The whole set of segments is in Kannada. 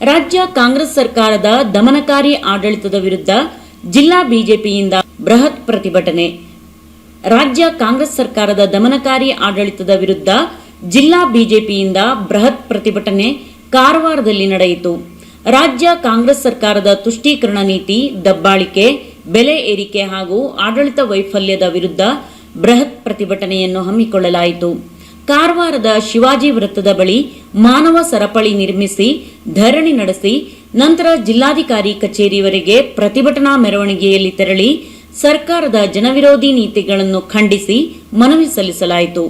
ರಾಜ್ಯ ಕಾಂಗ್ರೆಸ್ ಸರ್ಕಾರದ ದಮನಕಾರಿ ಆಡಳಿತದ ವಿರುದ್ಧ ಜಿಲ್ಲಾ ಬಿಜೆಪಿಯಿಂದ ಬೃಹತ್ ಪ್ರತಿಭಟನೆ. ರಾಜ್ಯ ಕಾಂಗ್ರೆಸ್ ಸರ್ಕಾರದ ದಮನಕಾರಿ ಆಡಳಿತದ ವಿರುದ್ಧ ಜಿಲ್ಲಾ ಬಿಜೆಪಿಯಿಂದ ಬೃಹತ್ ಪ್ರತಿಭಟನೆ ಕಾರವಾರದಲ್ಲಿ ನಡೆಯಿತು. ರಾಜ್ಯ ಕಾಂಗ್ರೆಸ್ ಸರ್ಕಾರದ ತುಷ್ಟೀಕರಣ ನೀತಿ, ದಬ್ಬಾಳಿಕೆ, ಬೆಲೆ ಏರಿಕೆ ಹಾಗೂ ಆಡಳಿತ ವೈಫಲ್ಯದ ವಿರುದ್ಧ ಬೃಹತ್ ಪ್ರತಿಭಟನೆಯನ್ನು ಹಮ್ಮಿಕೊಳ್ಳಲಾಯಿತು. ಕಾರವಾರದ ಶಿವಾಜಿ ವೃತ್ತದ ಬಳಿ ಮಾನವ ಸರಪಳಿ ನಿರ್ಮಿಸಿ, ಧರಣಿ ನಡೆಸಿ, ನಂತರ ಜಿಲ್ಲಾಧಿಕಾರಿ ಕಚೇರಿವರೆಗೆ ಪ್ರತಿಭಟನಾ ಮೆರವಣಿಗೆಯಲ್ಲಿ ತೆರಳಿ, ಸರ್ಕಾರದ ಜನವಿರೋಧಿ ನೀತಿಗಳನ್ನು ಖಂಡಿಸಿ ಮನವಿ ಸಲ್ಲಿಸಲಾಯಿತು.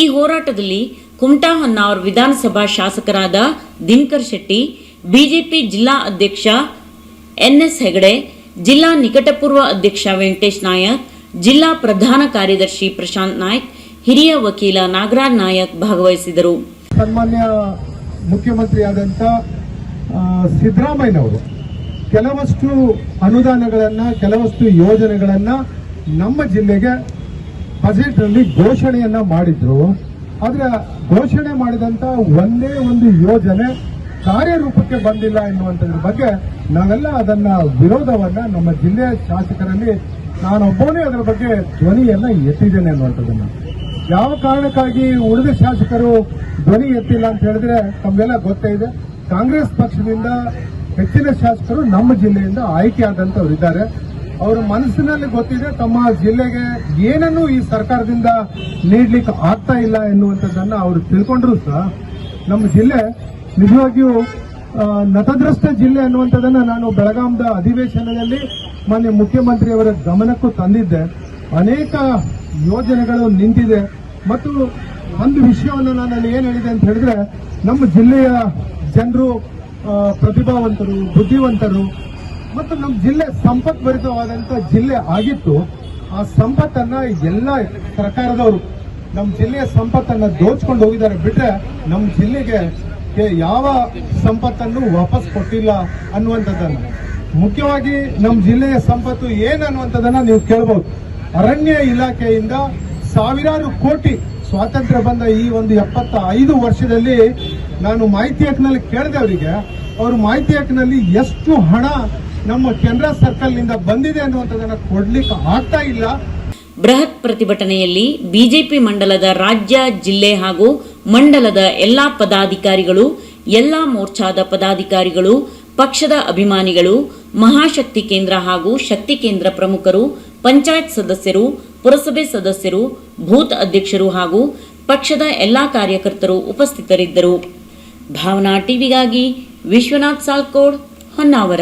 ಈ ಹೋರಾಟದಲ್ಲಿ ಕುಮಟಾ ಹೊನ್ನಾವರ್ ವಿಧಾನಸಭಾ ಶಾಸಕರಾದ ದಿನಕರ್ ಶೆಟ್ಟಿ, ಬಿಜೆಪಿ ಜಿಲ್ಲಾ ಅಧ್ಯಕ್ಷ ಎನ್ಎಸ್ ಹೆಗಡೆ, ಜಿಲ್ಲಾ ನಿಕಟಪೂರ್ವ ಅಧ್ಯಕ್ಷ ವೆಂಕಟೇಶ್ ನಾಯಕ್, ಜಿಲ್ಲಾ ಪ್ರಧಾನ ಕಾರ್ಯದರ್ಶಿ ಪ್ರಶಾಂತ್ ನಾಯ್ಕ್ ಹಿರಿಯ ವಕೀಲ ನಾಗರಾಜ್ ನಾಯಕ್ ಭಾಗವಹಿಸಿದರು. ಸನ್ಮಾನ್ಯ ಮುಖ್ಯಮಂತ್ರಿಯಾದಂಥ ಆದಂತ ಸಿದ್ದರಾಮಯ್ಯನವರು ಕೆಲವಷ್ಟು ಅನುದಾನಗಳನ್ನ, ಕೆಲವಷ್ಟು ಯೋಜನೆಗಳನ್ನ ನಮ್ಮ ಜಿಲ್ಲೆಗೆ ಬಜೆಟ್ನಲ್ಲಿ ಘೋಷಣೆಯನ್ನ ಮಾಡಿದ್ರು. ಆದ್ರೆ ಘೋಷಣೆ ಮಾಡಿದಂತ ಒಂದೇ ಒಂದು ಯೋಜನೆ ಕಾರ್ಯರೂಪಕ್ಕೆ ಬಂದಿಲ್ಲ ಎನ್ನುವಂಥದ್ರ ಬಗ್ಗೆ ನಾವೆಲ್ಲ ಅದನ್ನ ವಿರೋಧವನ್ನ ನಮ್ಮ ಜಿಲ್ಲೆಯ ಶಾಸಕರಲ್ಲಿ ನಾನೊಬ್ಬನೇ ಅದರ ಬಗ್ಗೆ ಧ್ವನಿಯನ್ನ ಎತ್ತಿದ್ದೇನೆ ಅನ್ನುವಂಥದ್ದನ್ನ ಯಾವ ಕಾರಣಕ್ಕಾಗಿ ಉಳಿದ ಶಾಸಕರು ಧ್ವನಿ ಎತ್ತಿಲ್ಲ ಅಂತ ಹೇಳಿದ್ರೆ ತಮಗೆಲ್ಲ ಗೊತ್ತೇ ಇದೆ. ಕಾಂಗ್ರೆಸ್ ಪಕ್ಷದಿಂದ ಹೆಚ್ಚಿನ ಶಾಸಕರು ನಮ್ಮ ಜಿಲ್ಲೆಯಿಂದ ಆಯ್ಕೆ ಇದ್ದಾರೆ. ಅವರ ಮನಸ್ಸಿನಲ್ಲಿ ಗೊತ್ತಿದೆ ತಮ್ಮ ಜಿಲ್ಲೆಗೆ ಏನನ್ನೂ ಈ ಸರ್ಕಾರದಿಂದ ನೀಡ್ಲಿಕ್ಕೆ ಆಗ್ತಾ ಇಲ್ಲ ಎನ್ನುವಂಥದ್ದನ್ನು ಅವರು ತಿಳ್ಕೊಂಡ್ರು ಸಹ. ನಮ್ಮ ಜಿಲ್ಲೆ ನಿಜವಾಗಿಯೂ ನತದೃಷ್ಟ ಜಿಲ್ಲೆ ಅನ್ನುವಂಥದ್ದನ್ನ ನಾನು ಬೆಳಗಾಂದ ಅಧಿವೇಶನದಲ್ಲಿ ಮಾನ್ಯ ಮುಖ್ಯಮಂತ್ರಿಯವರ ಗಮನಕ್ಕೂ ತಂದಿದ್ದೆ. ಅನೇಕ ಯೋಜನೆಗಳು ನಿಂತಿದೆ. ಮತ್ತು ಒಂದು ವಿಷಯವನ್ನು ನಾನು ಅಲ್ಲಿ ಏನು ಹೇಳಿದೆ ಅಂತ ಹೇಳಿದ್ರೆ, ನಮ್ಮ ಜಿಲ್ಲೆಯ ಜನರು ಪ್ರತಿಭಾವಂತರು, ಬುದ್ಧಿವಂತರು ಮತ್ತು ನಮ್ಮ ಜಿಲ್ಲೆ ಸಂಪತ್ಭರಿತವಾದಂತ ಜಿಲ್ಲೆ ಆಗಿತ್ತು. ಆ ಸಂಪತ್ತನ್ನು ಎಲ್ಲ ಸರ್ಕಾರದವರು ನಮ್ಮ ಜಿಲ್ಲೆಯ ಸಂಪತ್ತನ್ನು ದೋಚ್ಕೊಂಡು ಹೋಗಿದ್ದಾರೆ. ಬಿಟ್ಟರೆ ನಮ್ಮ ಜಿಲ್ಲೆಗೆ ಯಾವ ಸಂಪತ್ತನ್ನು ವಾಪಸ್ ಕೊಟ್ಟಿಲ್ಲ ಅನ್ನುವಂಥದ್ದನ್ನು. ಮುಖ್ಯವಾಗಿ ನಮ್ಮ ಜಿಲ್ಲೆಯ ಸಂಪತ್ತು ಏನು ಅನ್ನುವಂಥದ್ದನ್ನು ನೀವು ಕೇಳಬಹುದು ಅರಣ್ಯ ಇಲಾಖೆಯಿಂದ ಸಾವಿರಾರು ಕೋಟಿ ಸ್ವಾತಂತ್ರ್ಯ ಬಂದ ಈ ಒಂದು ಎಪ್ಪತ್ತ ಐದು ವರ್ಷದಲ್ಲಿ ನಾನು ಮಾಹಿತಿ ಹಕ್ಕಿನಲ್ಲಿ ಕೇಳಿದೆ ಅವರಿಗೆ. ಅವರು ಮಾಹಿತಿ ಹಕ್ಕಿನಲ್ಲಿ ಎಷ್ಟು ಹಣ ನಮ್ಮ ಕೆನರಾ ಸರ್ಕಲ್ನಿಂದ ಬಂದಿದೆ ಅನ್ನುವಂಥದ್ದನ್ನು ಕೊಡ್ಲಿಕ್ಕೆ ಆಗ್ತಾ ಇಲ್ಲ. ಬೃಹತ್ ಪ್ರತಿಭಟನೆಯಲ್ಲಿ ಬಿಜೆಪಿ ಮಂಡಲದ ರಾಜ್ಯ, ಜಿಲ್ಲೆ ಹಾಗೂ ಮಂಡಲದ ಎಲ್ಲಾ ಪದಾಧಿಕಾರಿಗಳು, ಎಲ್ಲಾ ಮೋರ್ಚಾದ ಪದಾಧಿಕಾರಿಗಳು, ಪಕ್ಷದ ಅಭಿಮಾನಿಗಳು, ಮಹಾಶಕ್ತಿ ಕೇಂದ್ರ ಹಾಗೂ ಶಕ್ತಿ ಕೇಂದ್ರ ಪ್ರಮುಖರು ಪಂಚಾಯತ್ ಸದಸ್ಯರು, ಪುರಸಭೆ ಸದಸ್ಯರು, ಬೂತ್ ಅಧ್ಯಕ್ಷರು ಹಾಗೂ ಪಕ್ಷದ ಎಲ್ಲಾ ಕಾರ್ಯಕರ್ತರು ಉಪಸ್ಥಿತರಿದ್ದರು. ಭಾವನಾ ಟಿವಿಗಾಗಿ ವಿಶ್ವನಾಥ್ ಸಾಲ್ಕೋಡ್ ಹೊನ್ನಾವರ.